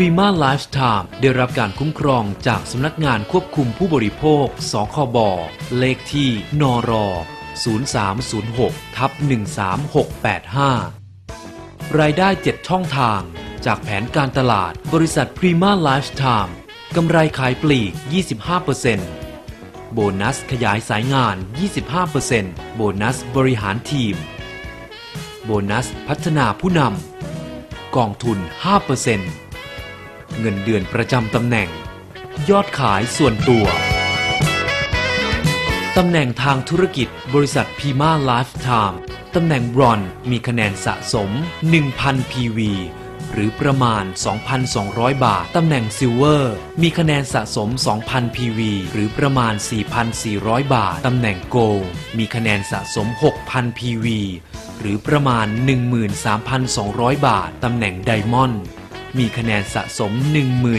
Prima Lifetime ได้รับการคุ้มครองจากสำนักงานควบคุมผู้บริโภค สคบ เลขที่ นร 0306ทับ13685 รายได้ 7 ช่องทาง จากแผนการตลาดบริษัท Prima Lifetime กำไรขายปลีก 25%โบนัสขยายสายงาน 25%โบนัสบริหารทีม โบนัสพัฒนาผู้นำ กองทุน 5% เงินเดือนประจำตำแหน่ง ยอดขายส่วนตัว ตำแหน่งทางธุรกิจบริษัทพีมาไลฟ์ไทม์ตำแหน่งบรอนซ์มีคะแนนสะสม 1,000 PV หรือประมาณ 2,200 บาท ตำแหน่งซิลเวอร์ มีคะแนนสะสม 2,000 PV หรือประมาณ 4,400 บาท ตำแหน่งโกลมีคะแนนสะสม 6,000 PV หรือประมาณ 13,200 บาท ตำแหน่งไดมอนด์ มีคะแนนสะสม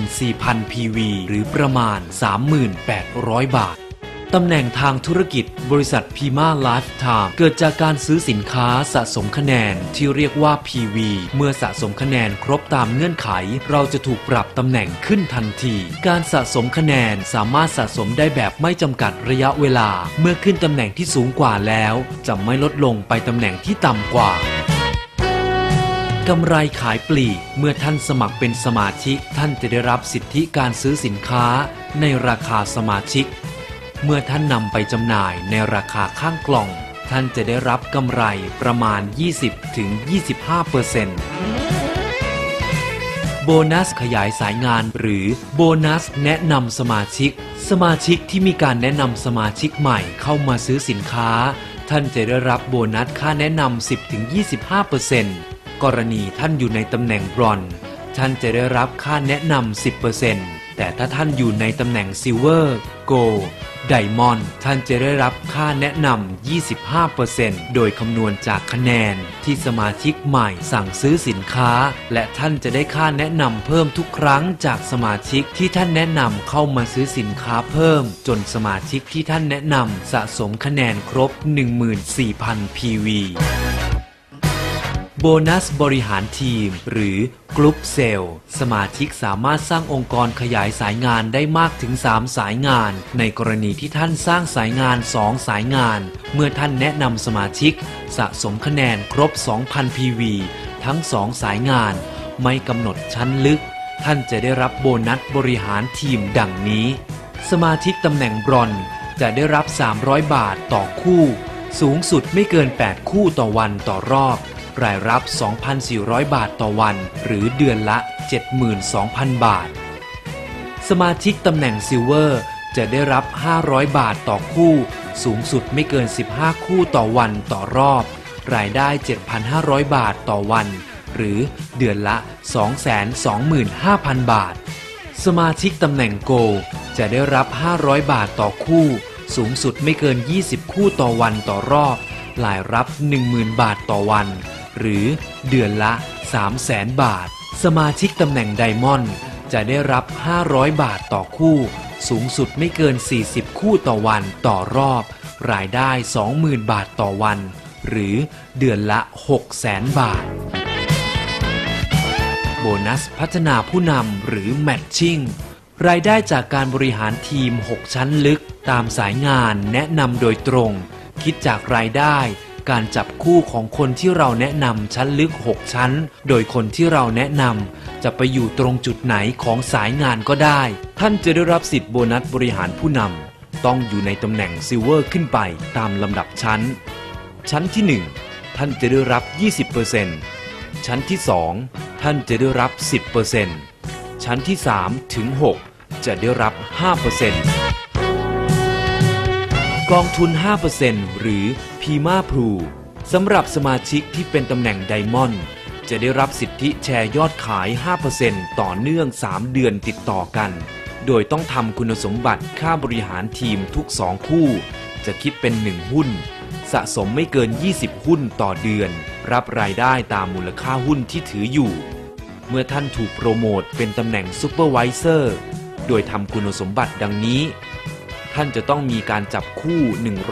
14,000 PV หรือประมาณ 3,800 บาท ตำแหน่งทางธุรกิจบริษัทพีมาไลฟ์ไทม์เกิดจากการซื้อสินค้าสะสมคะแนนที่เรียกว่า PV เมื่อสะสมคะแนนครบตามเงื่อนไข เราจะถูกปรับตำแหน่งขึ้นทันที การสะสมคะแนนสามารถสะสมได้แบบไม่จำกัดระยะเวลา เมื่อขึ้นตำแหน่งที่สูงกว่าแล้ว จะไม่ลดลงไปตำแหน่งที่ต่ำกว่า กำไรขายปลีก เมื่อท่านสมัครเป็นสมาชิก ท่านจะได้รับสิทธิการซื้อสินค้าในราคาสมาชิก เมื่อท่านนำไปจำหน่ายในราคาข้างกล่อง ท่านจะได้รับกำไรประมาณ 20-25%เปอร์เซ็นต์โบนัสขยายสายงานหรือโบนัสแนะนำสมาชิก สมาชิกที่มีการแนะนำสมาชิกใหม่เข้ามาซื้อสินค้า ท่านจะได้รับโบนัสค่าแนะนำ10-25% กรณีท่านอยู่ในตำแหน่งบรอนซ์ท่านจะได้รับค่าแนะนำ 10%แต่ถ้าท่านอยู่ในตำแหน่งซิลเวอร์โกลไดมอนด์ท่านจะได้รับค่าแนะนำ 25%โดยคำนวณจากคะแนนที่สมาชิกใหม่สั่งซื้อสินค้า และท่านจะได้ค่าแนะนำเพิ่มทุกครั้งจากสมาชิกที่ท่านแนะนำเข้ามาซื้อสินค้าเพิ่ม จนสมาชิกที่ท่านแนะนำสะสมคะแนนครบ 14,000 PV โบนัสบริหารทีม หรือกรุ๊ปเซลล์สมาชิกสามารถสร้างองค์กรขยายสายงานได้มากถึง 3 สายงาน ในกรณีที่ท่านสร้างสายงาน 2 สายงาน เมื่อท่านแนะนำสมาชิก สะสมคะแนนครบ 2,000 PV ทั้ง 2 สายงาน ไม่กำหนดชั้นลึก ท่านจะได้รับโบนัสบริหารทีมดังนี้ สมาชิกตำแหน่งบรอนซ์จะได้รับ 300 บาทต่อคู่ สูงสุดไม่เกิน 8 คู่ต่อวันต่อรอบ รายรับ 2,400 บาทต่อวัน หรือเดือนละ 72,000 บาท สมาชิกตำแหน่งซิลเวอร์จะได้รับ 500 บาทต่อคู่ สูงสุดไม่เกิน 15 คู่ต่อวันต่อรอบ รายได้ 7,500 บาทต่อวัน หรือเดือนละ 225,000 บาท สมาชิกตำแหน่งโกลจะได้รับ 500 บาทต่อคู่ สูงสุดไม่เกิน 20 คู่ต่อวันต่อรอบรายรับ 10,000 บาทต่อวัน หรือเดือนละ 300,000บาท สมาชิกตำแหน่งไดมอนด์จะได้รับ 500 บาทต่อคู่ สูงสุดไม่เกิน 40 คู่ต่อวันต่อรอบ รายได้ 20,000 บาทต่อวัน หรือเดือนละ 600,000บาท โบนัสพัฒนาผู้นำหรือแมทชิ่งรายได้จากการบริหารทีม 6 ชั้นลึก ตามสายงานแนะนำโดยตรง คิดจากรายได้ การจับคู่ของคนที่เราแนะนำชั้นลึก 6 ชั้น โดยคนที่เราแนะนำจะไปอยู่ตรงจุดไหนของสายงานก็ได้ ท่านจะได้รับสิทธิ์โบนัสบริหารผู้นำต้องอยู่ในตำแหน่งซิลเวอร์ขึ้นไปตามลำดับชั้น ชั้นที่ 1 ท่านจะได้รับ 20%ชั้นที่ 2 ท่านจะได้รับ 10%ชั้นที่ 3 ถึง 6 จะได้รับ 5% กองทุน 5%หรือพีมาพลูสำหรับสมาชิกที่เป็นตำแหน่งไดมอนด์จะได้รับสิทธิแชร์ยอดขาย 5%ต่อเนื่อง 3 เดือนติดต่อกัน โดยต้องทำคุณสมบัติค่าบริหารทีมทุก 2 คู่ จะคิดเป็น 1 หุ้น สะสมไม่เกิน 20 หุ้นต่อเดือน รับรายได้ตามมูลค่าหุ้นที่ถืออยู่ เมื่อท่านถูกโปรโมทเป็นตำแหน่งซูเปอร์ไวเซอร์ โดยทำคุณสมบัติดังนี้ ท่านจะต้องมีการจับคู่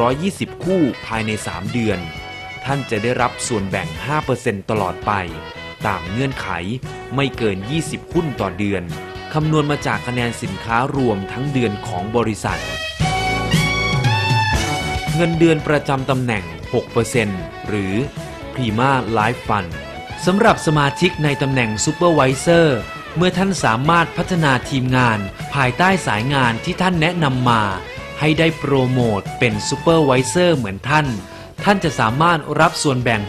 120 คู่ภายใน 3 เดือน ท่านจะได้รับส่วนแบ่ง 5%ตลอดไป ตามเงื่อนไขไม่เกิน 20 หุ้นต่อเดือน คำนวณมาจากคะแนนสินค้ารวมทั้งเดือนของบริษัท เงินเดือนประจำตำแหน่ง 6%หรือ Prima Life Fund สำหรับสมาชิกในตำแหน่ง Supervisor เเมื่อท่านสามารถพัฒนาทีมงาน ภายใต้สายงานที่ท่านแนะนำมา ให้ได้โปรโมทเป็น Supervisor เหมือนท่าน ท่านจะสามารถรับส่วนแบ่ง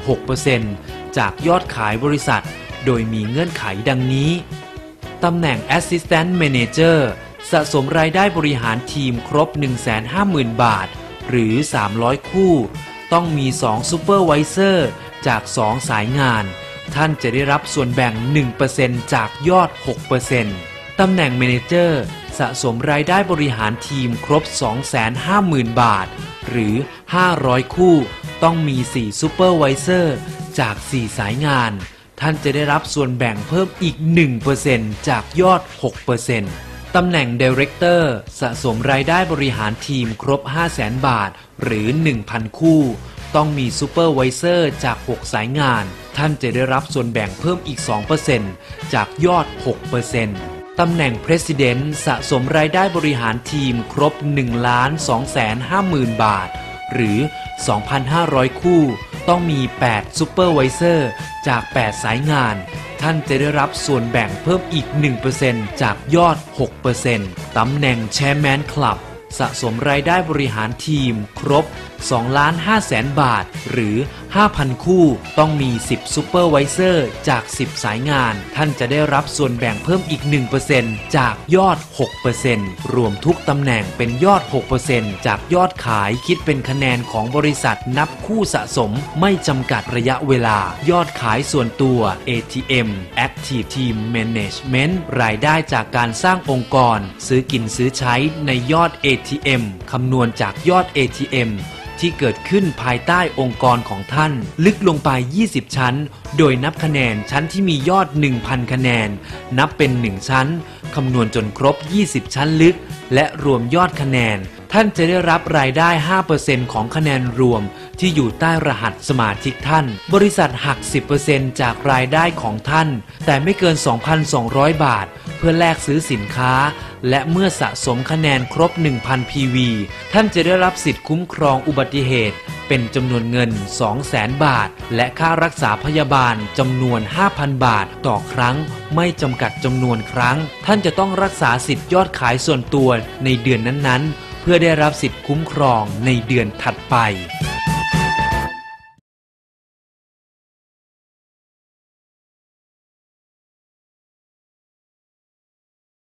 6%จากยอดขายบริษัท โดยมีเงื่อนไขดังนี้ ตำแหน่ง Assistant Manager สะสมรายได้บริหารทีมครบ 150,000 บาท หรือ 300 คู่ ต้องมี 2 Supervisor จาก 2 สายงาน ท่านจะได้รับส่วนแบ่ง 1%จากยอด 6%ตำแหน่ง Manager สะสมรายได้บริหารทีมครบ 250,000 บาท หรือ 500 คู่ ต้องมี4 Supervisor จาก 4 สายงาน ท่านจะได้รับส่วนแบ่งเพิ่มอีก 1%จากยอด 6%ตำแหน่ง Director สะสมรายได้บริหารทีมครบ 500,000 บาท หรือ 1,000 คู่ ต้องมี Supervisor จาก 6 สายงาน ท่านจะได้รับส่วนแบ่งเพิ่มอีก 2%จากยอด 6%ตำแหน่ง President สะสมรายได้บริหารทีมครบ1 250,000บาท หรือ 2,500 คู่ ต้องมี 8 Supervisor จาก 8 สายงาน ท่านจะได้รับส่วนแบ่งเพิ่มอีก 1%จากยอด 6%ตำแหน่ง Chairman Club สะสมรายได้บริหารทีมครบ2 5 0 0 0 0บาท หรือ 5,000 คู่ ต้องมี 10 Supervisor จาก 10 สายงาน ท่านจะได้รับส่วนแบ่งเพิ่มอีก 1%จากยอด 6%รวมทุกตำแหน่งเป็นยอด 6%จากยอดขายคิดเป็นคะแนนของบริษัทนับคู่สะสม ไม่จำกัดระยะเวลา ยอดขายส่วนตัว ATM Active Team Management รายได้จากการสร้างองค์กร ซื้อกินซื้อใช้ในยอด ATM คำนวณจากยอด ATM ที่เกิดขึ้นภายใต้องค์กรของท่าน ลึกลงไป 20 ชั้น โดยนับคะแนนชั้นที่มียอด 1,000 คะแนน นับเป็น 1 ชั้น คำนวณจนครบ 20 ชั้นลึก และรวมยอดคะแนน ท่านจะได้รับรายได้ 5%ของคะแนนรวม ที่อยู่ใต้รหัสสมาชิกท่าน บริษัทหัก 10%จากรายได้ของท่าน แต่ไม่เกิน 2,200 บาท เพื่อแลกซื้อสินค้า และเมื่อสะสมคะแนนครบ 1,000 PV ท่านจะได้รับสิทธิ์คุ้มครองอุบัติเหตุ เป็นจำนวนเงิน 200,000 บาท และค่ารักษาพยาบาลจำนวน 5,000 บาท ต่อครั้ง ไม่จำกัดจำนวนครั้ง ท่านจะต้องรักษาสิทธิ์ยอดขายส่วนตัวในเดือนนั้นๆ เพื่อได้รับสิทธิ์คุ้มครองในเดือนถัดไป